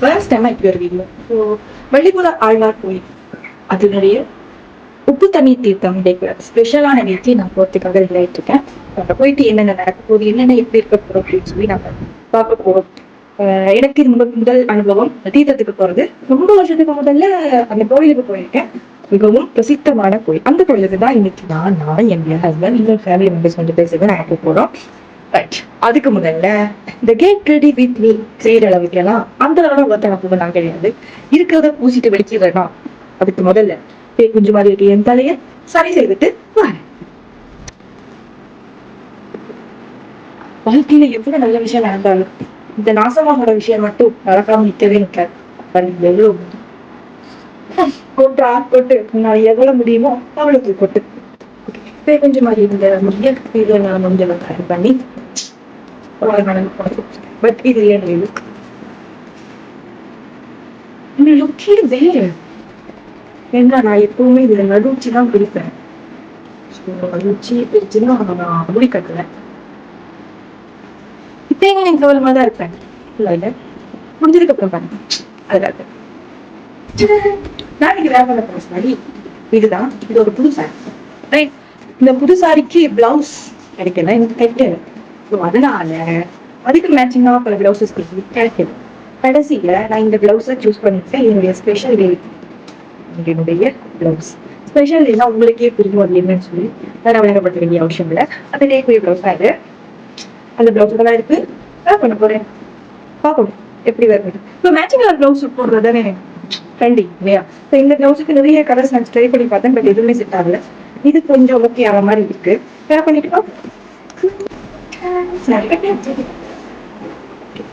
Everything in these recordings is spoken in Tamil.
ஃபர்ஸ்ட் டைம் இப்படி வருவீங்க ஸோ வள்ளிபுர ஆழ்வார் கோயில். அதனுடைய உப்பு தண்ணி தீர்த்தம் டேக்கு ஸ்பெஷலான வீட்டுக்கு நான் போகிறதுக்காக ரெடி இருக்கேன் அங்கே போயிட்டு என்னென்ன நடக்க போகுது என்னென்ன எப்படி இருக்க போறோம் அப்படின்னு சொல்லி நம்ம பார்க்க போறோம். எனக்கு இது ரொம்ப முதல் அனுபவம். தீர்த்தத்துக்கு போறது ரொம்ப வருஷத்துக்கு முதல்ல அந்த கோயிலுக்கு போயிருக்கேன். மிகவும் பிரசித்தமான கோயில். அந்த கோயிலுக்கு தான் இன்னைக்கு நான் நான் என் ஹஸ்பண்ட் இன்னொரு ஃபேமிலி மெம்பர்ஸ் வந்து பேசுறது நான் போக போறோம். ரைட் அதுக்கு முதல்ல இந்த கேட் ரெடி வித் மீ செய்யற அளவுக்கெல்லாம் அந்த அளவுக்கு ஒருத்தன நான் கிடையாது. இருக்கிறத பூசிட்டு வெடிக்கிறேன்னா அதுக்கு முதல்ல பேய் குஞ்சு மாதிரி இருக்கு என் தலைய சரி செய்துட்டு வரேன். வாழ்க்கையில எவ்வளவு நல்ல விஷயம் நடந்தாலும் இந்த நாசமாகிற விஷயம் மட்டும் நடக்காம நிக்கவே நிக்காது. அது எவ்வளவு கொட்டா கொட்டு. நான் எவ்வளவு முடியுமோ அவ்வளவுக்கு கொட்டு. பேய் கொஞ்சம் மாதிரி இந்த முடிய இதை நான் பண்ணி ட்ரை பண்ணி பட் look. ஏன் லுக் look here, there. ஏன்னா நான் எப்பவுமே இதுல நடுச்சி தான் பிடிப்பேன் ஸோ நடுச்சி பிரிச்சுன்னா நான் முடி கட்டுவேன் இப்பயும் எனக்கு தான் இருப்பேன் இல்லை இல்லை முடிஞ்சதுக்கு அப்புறம் பாருங்க அதில் இருப்பேன் நான் இங்கே வேலை பண்ண போறேன் சாரி இதுதான் இது ஒரு புது சாரி ரைட் இந்த புது சாரிக்கு பிளவுஸ் கிடைக்கல எனக்கு கட்டு ஸோ அதனால அதுக்கு மேட்சிங்காக பல பிளவுசஸ் கிடைக்கிது. கடைசியில நான் இந்த பிளவுஸை சூஸ் பண்ணிட்டேன் என்னுடைய ஸ்பெஷல் டே என்னுடைய பிளவுஸ் ஸ்பெஷல் டேனா உங்களுக்கே புரியும் அது என்னன்னு சொல்லி நான் விளங்கப்பட வேண்டிய அவசியம் இல்லை. அந்த டேக்குரிய பிளவுஸாக இது. அந்த பிளவுஸ் தான் இருக்கு பண்ண போகிறேன் பார்க்கணும் எப்படி வருது இப்போ மேட்சிங் பிளவுஸ் போடுறது தானே ட்ரெண்டிங் இல்லையா? ஸோ இந்த பிளவுஸுக்கு நிறைய கலர்ஸ் நான் ட்ரை பண்ணி பார்த்தேன் பட் எதுவுமே செட் ஆகல. இது கொஞ்சம் ஓகே ஆகிற மாதிரி இருக்கு. ட்ரை பண்ணிட்டு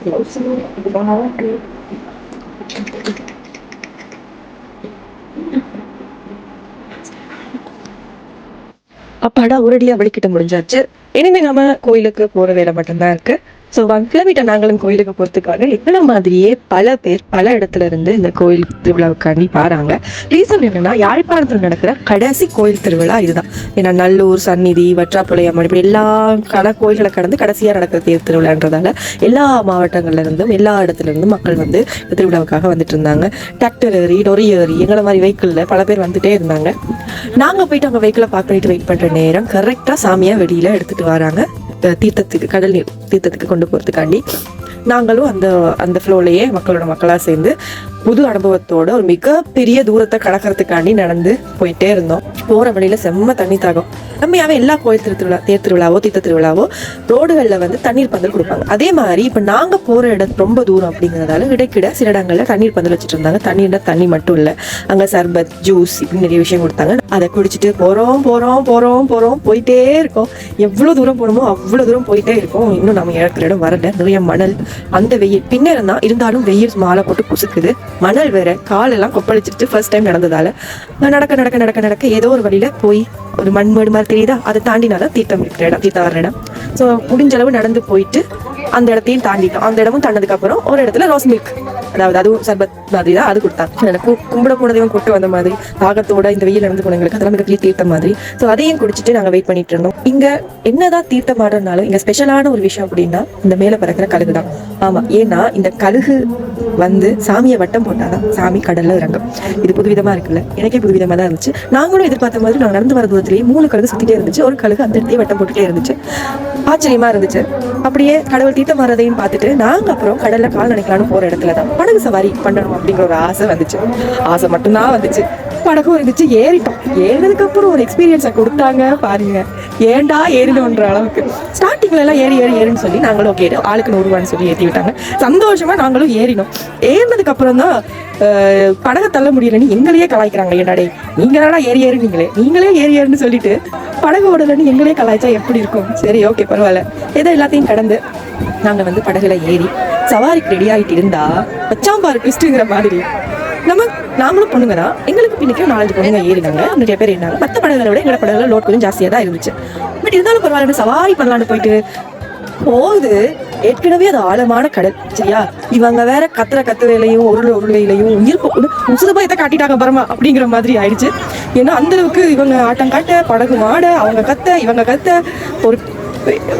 பிளவுஸ் ஒரு அப்பாடா ஒரடியா வலிக்கிட்ட முடிஞ்சாச்சு. இனிமே நம்ம கோயிலுக்கு போற வேலை மட்டும்தான் இருக்கு. ஸோ கிளம்பிட்ட நாங்களும் கோயிலுக்கு போகிறதுக்காக எங்களை மாதிரியே பல பேர் பல இடத்துல இருந்து இந்த கோயில் திருவிழாவுக்காண்டி பாறாங்க ரீசன் என்னன்னா யாழ்ப்பாணத்தில் நடக்கிற கடைசி கோயில் திருவிழா இதுதான். ஏன்னா நல்லூர் சந்நிதி வற்றாப்புளையம் இப்படி எல்லா கல கோயில்களை கடந்து கடைசியாக நடக்கிற தேர் திருவிழான்றதால எல்லா மாவட்டங்கள்ல இருந்தும் எல்லா இடத்துல இருந்தும் மக்கள் வந்து இந்த திருவிழாவுக்காக வந்துட்டு இருந்தாங்க டிராக்டர் ஏறி டொரி ஏறி எங்களை மாதிரி வெஹிக்கிளில் பல பேர் வந்துட்டே இருந்தாங்க. நாங்கள் போயிட்டு அவங்க வெஹிக்கிளை பார்க் பண்ணிட்டு வெயிட் பண்ணுற நேரம் கரெக்டாக சாமியாக வெளியில எடுத்துகிட்டு வராங்க. தீர்த்தத்துக்கு கடல் நீர் தீர்த்தத்துக்கு கொண்டு போகிறதுக்காண்டி நாங்களும் அந்த அந்த ஃப்ளோலையே மக்களோட மக்களாக சேர்ந்து புது அனுபவத்தோட ஒரு மிகப்பெரிய தூரத்தை கடக்கிறதுக்காண்டி நடந்து போயிட்டே இருந்தோம். போற வழியில செம்ம தண்ணி தாகம். நம்மையாவே எல்லா கோயில் திருவிழா தேர் திருவிழாவோ தீர்த்த திருவிழாவோ ரோடுகள்ல வந்து தண்ணீர் பந்தல் கொடுப்பாங்க. அதே மாதிரி இப்ப நாங்க போற இடம் ரொம்ப தூரம் அப்படிங்கறதால இடைக்கிட சில இடங்கள்ல தண்ணீர் பந்தல் வச்சுட்டு இருந்தாங்க தண்ணீர்னா தண்ணி மட்டும் இல்ல. அங்க சர்பத் ஜூஸ் இப்படி நிறைய விஷயம் கொடுத்தாங்க. அதை குடிச்சிட்டு போறோம் போறோம் போறோம் போறோம் போயிட்டே இருக்கோம். எவ்வளவு தூரம் போகணுமோ அவ்வளவு தூரம் போயிட்டே இருக்கோம். இன்னும் நம்ம இழக்கிற இடம் வரல. நிறைய மணல் அந்த வெயில். பின்னர் தான். இருந்தாலும் வெயில் மாலை போட்டு குசுக்குது. மணல் வேற காலெல்லாம் கொப்பளிச்சிட்டு ஃபர்ஸ்ட் டைம் நடந்ததால நான் நடக்க நடக்க நடக்க நடக்க ஏதோ ஒரு வழியில போய் ஒரு மண்மேடு மாதிரி தெரியுதா? அதை தாண்டினாதான் தீர்த்தம் இருக்கிற இடம் தீர்த்தம் வர இடம். ஸோ முடிஞ்ச அளவு நடந்து போயிட்டு அந்த இடத்தையும் தாண்டிட்டோம். அந்த இடமும் தாண்டதுக்கு அப்புறம் ஒரு இடத்துல ரோஸ் மில்க் அதாவது அதுவும் சர்பத் மாதிரி தான் அது கொடுத்தாங்க. கும்பிட போனதையும் கொட்டு வந்த மாதிரி தாகத்தோட இந்த வெயில் நடந்து போனவங்களுக்கு அதெல்லாம் மிகப்பெரிய தீர்த்தம் மாதிரி. ஸோ அதையும் குடிச்சிட்டு நாங்கள் வெயிட் பண்ணிட்டு இருந்தோம். இங்க என்னதான் தீர்த்தம் ஆடுறதுனாலும் இங்க ஸ்பெஷலான ஒரு விஷயம் அப்படின்னா இந்த மேல பறக்கிற கழுகு தான். ஆமா ஏன்னா இந்த கழுகு வந்து சாமியை வட்டம் போட்டாதான் சாமி கடல்ல இறங்கும். இது புதுவிதமா இருக்குல்ல? எனக்கே புதுவிதமா தான் இருந்துச்சு. நாங்களும் எதிர்பார்த்த மாதிரி நாங்கள் நடந்து வர தூரத்திலேயே மூணு கழுகு சுத்திட்டே இருந்துச்சு. ஒரு கழுகு அந்த இடத்தையே வட்டம் போட்டுட்டே இருந்துச்சு. ஆச்சரியமா இருந்துச்சு. அப்படியே கடவுள் தீர்த்தம் மாறதையும் பார்த்துட்டு நாங்க அப்புறம் கடலில் கால் நினைக்கலான்னு போற இடத்துல தான் படகு சவாரி பண்ணணும் அப்படிங்கிற ஒரு ஆசை வந்துச்சு. ஆசை மட்டும்தான் வந்துச்சு. படகும் இருந்துச்சு ஏறிட்டோம். ஏறினதுக்கு அப்புறம் ஒரு எக்ஸ்பீரியன்ஸை கொடுத்தாங்க பாருங்க. ஏண்டா ஏறிடும்ன்ற அளவுக்கு. ஸ்டார்டிங்ல எல்லாம் ஏறி ஏறி ஏறின்னு சொல்லி நாங்களும் ஓகே ஆளுக்கு நூறு ரூபான்னு சொல்லி ஏற்றி விட்டாங்க. சந்தோஷமா நாங்களும் ஏறினோம். ஏறினதுக்கு அப்புறம் தான் படகை தள்ள முடியலன்னு எங்களையே கலாய்க்கிறாங்க. என்னடா டேய் நீங்க என்னடா ஏறி ஏறினீங்களே. நீங்களே ஏறி ஏறின்னு சொல்லிட்டு படகு ஓடலன்னு எங்களே கலாய்ச்சா எப்படி இருக்கும்? சரி ஓகே பரவாயில்ல. ஏதோ எல்லாத்தையும் கடந்து நாங்கள் வந்து படகுல ஏறி சவாரிக்கு ரெடி ஆகிட்டு இருந்தா வச்சாம்பாரு ட்விஸ்ட்டுங்கிற மாதிரி. நம்ம நாங்களும் பொண்ணுங்க தான் எங்களுக்கு பின்னிக்கு நாலஞ்சு பொண்ணுங்க ஏறினாங்க. நிறைய பேர் ஏறினாங்க மற்ற படங்களை விட எங்களோட படங்கள் லோட் கொஞ்சம் ஜாஸ்தியாக தான் இருந்துச்சு. பட் இருந்தாலும் பரவாயில்ல சவாரி பண்ணலான்னு போயிட்டு போகுது. ஏற்கனவே அது ஆழமான கடல் சரியா? இவங்க வேற கத்துற கத்துறையிலையும் உருள் உருளையிலையும் உயிர் போ- காட்டிட்டாங்க பரமா அப்படிங்கிற மாதிரி ஆயிடுச்சு. ஏன்னா அந்த அளவுக்கு இவங்க ஆட்டம் காட்ட படகு மாட அவங்க கத்த இவங்க கத்த ஒரு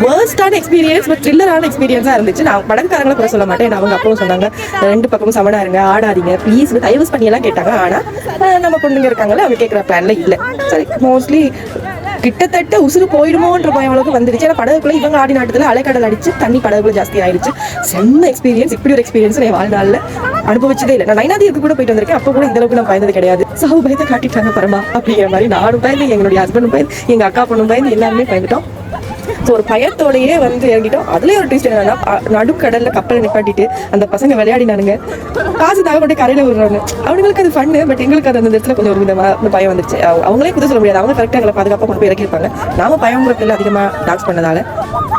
வேர்ஸ்டான எக்ஸ்பீரியன்ஸ் பட் த்ரில்லரான எக்ஸ்பீரியன்ஸாக இருந்துச்சு. நான் படக்காரங்களை கூட சொல்ல மாட்டேன். அவங்க அப்பவும் சொன்னாங்க ரெண்டு பக்கமும் சமனா இருங்க ஆடாதீங்க ப்ளீஸ் டைவர்ஸ் பண்ணியெல்லாம் கேட்டாங்க. ஆனால் நம்ம பொண்ணுங்க இருக்காங்களே அவங்க கேட்குற பிளான்ல இல்லை. சரி மோஸ்ட்லி கிட்டத்தட்ட உசுறு போயிடுமோன்ற பயம் அளவுக்கு வந்துடுச்சு. ஏன்னா படகுக்குள்ள இவங்க ஆடி நாட்டத்தில் அலைக்கடல் அடிச்சு தண்ணி படகுக்குள்ள ஜாஸ்தி ஆயிடுச்சு செம்ம எக்ஸ்பீரியன்ஸ் இப்படி ஒரு எக்ஸ்பீரியன்ஸ் என் வாழ்நாளில் அனுபவிச்சதே இல்லை. நான் நைனாதிக்கு கூட போயிட்டு வந்திருக்கேன். அப்போ கூட இந்த அளவுக்கு நான் பயந்தது கிடையாது. சாவு பயத்தை காட்டிட்டாங்க பரமா அப்படிங்கிற மாதிரி நானும் பயந்து எங்களுடைய ஹஸ்பண்டும் பயந்து எங்க அக்கா பொண்ணும் பயந்து எல்லாருமே பயந்துட்டோம். ஸோ ஒரு பயத்தோடையே வந்து இறங்கிட்டோம். அதுலேயே ஒரு ட்விஸ்ட் என்னன்னா நடுக்கடலில் கப்பலை நிப்பாட்டிட்டு அந்த பசங்க விளையாடினானுங்க. காசு தாக கொண்டு விடுறாங்க. அவங்களுக்கு அது ஃபன்னு பட் எங்களுக்கு அது அந்த இடத்துல கொஞ்சம் ஒரு விதமாக பயம் வந்துருச்சு. அவங்களே குத்த சொல்ல முடியாது. அவங்க கரெக்டாக எங்களை பாதுகாப்பாக கொண்டு போய் இறக்கிருப்பாங்க நாம பயங்கிறதுல அதிகமாக டான்ஸ் பண்ணதால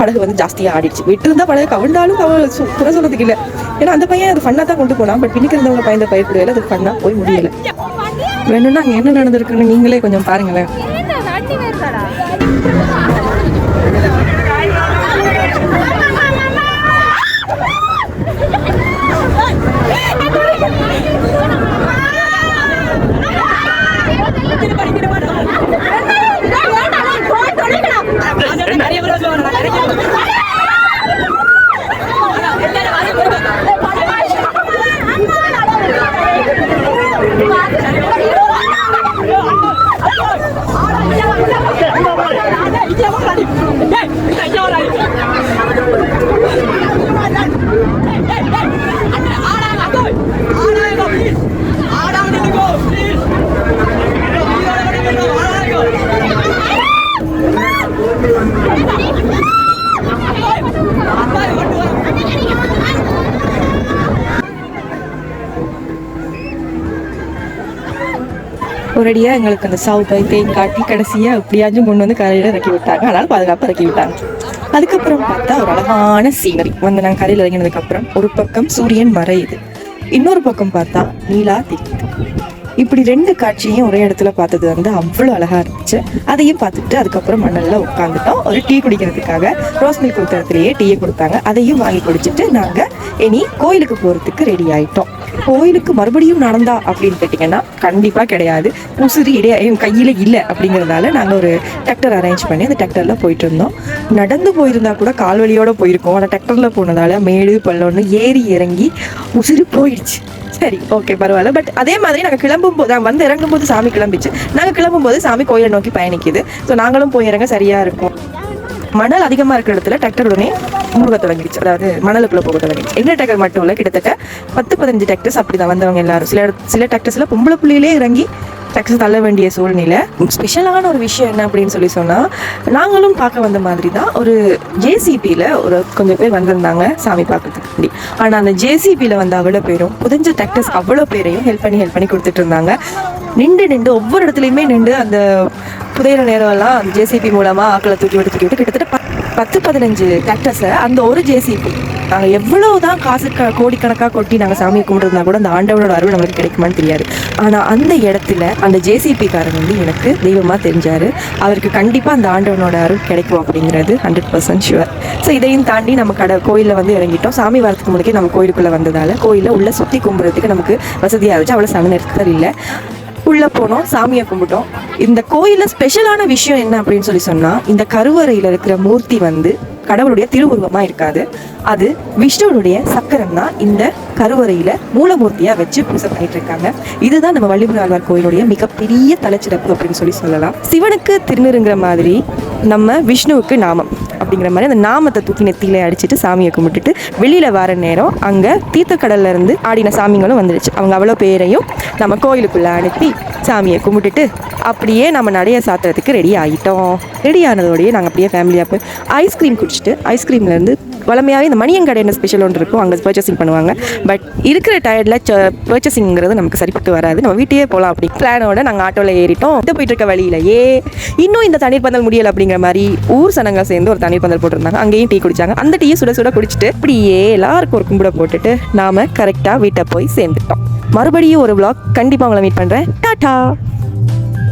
படகு வந்து ஜாஸ்தியாக ஆடிடுச்சு. விட்டுருந்தா படகு கவிழ்ந்தாலும் அவ குறை சொல்றதுக்கு இல்லை. ஏன்னா அந்த பையன் அது ஃபன்னாக தான் கொண்டு போனான். பட் பின்னுக்கு இருந்தவங்க பயந்த பயப்படையில அது ஃபன்னாக போய் முடியல. வேணும்னா அங்கே என்ன நடந்திருக்குன்னு நீங்களே கொஞ்சம் பாருங்களேன். ஒரடியாக எங்களுக்கு அந்த சாவு தேன் காட்டி கடைசியாக எப்படியாச்சும் கொண்டு வந்து கரையில் இறக்கி விட்டாங்க. அதனால் பாதுகாப்பாக இறக்கி விட்டாங்க. அதுக்கப்புறம் பார்த்தா ஒரு அழகான சீனரி வந்து நாங்கள் கரையில் இறங்கினதுக்கப்புறம் ஒரு பக்கம் சூரியன் மறையுது இன்னொரு பக்கம் பார்த்தா நீலா தெரியுது இப்படி ரெண்டு காட்சியும் ஒரே இடத்துல பார்த்தது வந்து அவ்வளோ அழகாக இருந்துச்சு. அதையும் பார்த்துட்டு அதுக்கப்புறம் மணல்ல உட்காந்துட்டோம் ஒரு டீ குடிக்கிறதுக்காக ரோஸ் மில்க் கொடுத்த இடத்துலையே டீயை கொடுத்தாங்க. அதையும் வாங்கி குடிச்சிட்டு நாங்கள் இனி கோயிலுக்கு போகிறதுக்கு ரெடி ஆயிட்டோம். கோயிலுக்கு மறுபடியும் நடந்தா அப்படின்னு கேட்டிங்கன்னா கண்டிப்பாக கிடையாது. உசுறு இடையே என் கையில் இல்லை அப்படிங்கிறதால நாங்கள் ஒரு டிராக்டர் அரேஞ்ச் பண்ணி அந்த டிராக்டரில் போயிட்டு இருந்தோம். நடந்து போயிருந்தா கூட கால்வழியோடு போயிருக்கோம். ஆனால் டிராக்டரில் போனதால் மேடு பள்ளம்னு ஏறி இறங்கி உசுறு போயிடுச்சு. சரி ஓகே பரவாயில்ல. பட் அதே மாதிரி நாங்கள் கிளம்பும் போது வந்து இறங்கும் போது சாமி கிளம்பிச்சு. நாங்கள் கிளம்பும் போது சாமி கோயிலை நோக்கி பயணிக்குது. ஸோ நாங்களும் போய் இறங்க சரியாக இருக்கும். மணல் அதிகமாக இருக்கிற இடத்துல டிராக்டர் உடனே முழுக தொடங்கிடுச்சு. அதாவது மணலுக்குள்ள போக தொடங்கிடுச்சு. எங்க டிராக்டர் மட்டும் இல்லை கிட்டத்தட்ட பத்து பதினஞ்சு டிராக்டர்ஸ் அப்படி தான் வந்தவங்க எல்லாரும். சில சில டிராக்டர்ஸ்ல பொம்பளை புள்ளியிலே இறங்கி டிராக்டர்ஸ் தள்ள வேண்டிய சூழ்நிலை. ஸ்பெஷலான ஒரு விஷயம் என்ன அப்படின்னு சொல்லி சொன்னா நாங்களும் பார்க்க வந்த மாதிரி தான் ஒரு ஜேசிபியில் ஒரு கொஞ்சம் பேர் வந்திருந்தாங்க சாமி பார்க்கறதுக்கு வேண்டி ஆனால் அந்த ஜேசிபியில் வந்த அவ்வளோ பேரும் புதஞ்ச டிராக்டர்ஸ் அவ்வளோ பேரையும் ஹெல்ப் பண்ணி ஹெல்ப் பண்ணி கொடுத்துட்டு இருந்தாங்க. நின்று நின்று ஒவ்வொரு இடத்துலையுமே நின்று அந்த புதையிற நேரம் எல்லாம் ஜேசிபி மூலமா ஆக்களை தூக்கி விட்டு தூக்கி விட்டு கிட்டத்தட்ட பத்து பதினஞ்சு டிராக்டர்ஸை அந்த ஒரு ஜேசிபி நாங்கள் எவ்வளவுதான் காசு க கோடிக்கணக்காக கொட்டி நாங்கள் சாமியை கும்பிட்டுருந்தா கூட அந்த ஆண்டவனோட அருள் நம்மளுக்கு கிடைக்குமான்னு தெரியாது. ஆனால் அந்த இடத்துல அந்த ஜேசிபி காரன் வந்து எனக்கு தெய்வமாக தெரிஞ்சார். அவருக்கு கண்டிப்பாக அந்த ஆண்டவனோட அருள் கிடைக்கும் அப்படிங்கிறது ஹண்ட்ரட் பர்சன்ட் ஷுவர் ஸோ இதையும் தாண்டி நம்ம கடை கோயிலில் வந்து இறங்கிட்டோம். சாமி வரத்துக்கு முன்னாடி நம்ம கோயிலுக்குள்ளே வந்ததால் கோயிலில் உள்ள சுற்றி கும்பிட்றதுக்கு நமக்கு வசதியாக இருந்துச்சு. அவ்வளோ சாமி நெருக்கல் இல்லை. உள்ளே போனோம் சாமியை கும்பிட்டோம். இந்த கோயிலில் ஸ்பெஷலான விஷயம் என்ன அப்படின்னு சொல்லி சொன்னால் இந்த கருவறையில் இருக்கிற மூர்த்தி வந்து கடவுளுடைய திருவுருவமாக இருக்காது. அது விஷ்ணுவனுடைய சக்கரம் தான் இந்த கருவறையில் மூலமூர்த்தியாக வச்சு பூஜை பண்ணிட்டு இருக்காங்க. இதுதான் நம்ம வள்ளிபுராழ்வார் கோயிலுடைய மிகப்பெரிய தலைச்சிறப்பு அப்படின்னு சொல்லி சொல்லலாம். சிவனுக்கு திருநருங்கிற மாதிரி நம்ம விஷ்ணுவுக்கு நாமம் அப்படிங்கிற மாதிரி அந்த நாமத்தை தூக்கி நெத்தியில அடிச்சுட்டு சாமியை கும்பிட்டுட்டு வெளியில் வர நேரம் அங்கே தீர்த்தக்கடல்ல இருந்து ஆடின சாமிங்களும் வந்துடுச்சு அவங்க அவ்வளோ பேரையும் நம்ம கோயிலுக்குள்ளே அனுப்பி சாமியை கும்பிட்டுட்டு அப்படியே நம்ம நடைய சாத்துறதுக்கு ரெடி ஆகிட்டோம் ரெடி ஆனதோடய நாங்கள் அப்படியே ஃபேமிலியாக போய் ஐஸ்கிரீம் குடிச்சிட்டு ஐஸ்கிரீம்லேருந்து வளமையாகவே இந்த மணியங்கடை என்ன ஸ்பெஷல் ஒன்று இருக்கும் அங்கே பர்ச்சேசிங் பண்ணுவாங்க. பட் இருக்கிற டயர்டில் பர்ச்சேசிங்கிறது நமக்கு சரிப்பட்டு வராது. நம்ம வீட்டையே போகலாம் அப்படி. பிளானோட நாங்கள் ஆட்டோவில் ஏறிட்டோம். இந்த போயிட்டு இருக்க வழியிலேயே இன்னும் இந்த தண்ணீர் பந்தல் முடியல அப்படிங்கிற மாதிரி ஊர் சனங்க சேர்ந்து ஒரு தண்ணீர் பந்தல் போட்டிருந்தாங்க. அங்கேயும் டீ குடிச்சாங்க. அந்த டீயை சுட சுட குடிச்சிட்டு அப்படியே எல்லாருக்கும் ஒரு கும்பிட போட்டுட்டு நாம கரெக்டாக வீட்டை போய் சேர்ந்துட்டோம். மறுபடியும் ஒரு vlog கண்டிப்பாக உங்களை மீட் பண்ணுறேன் டாட்டா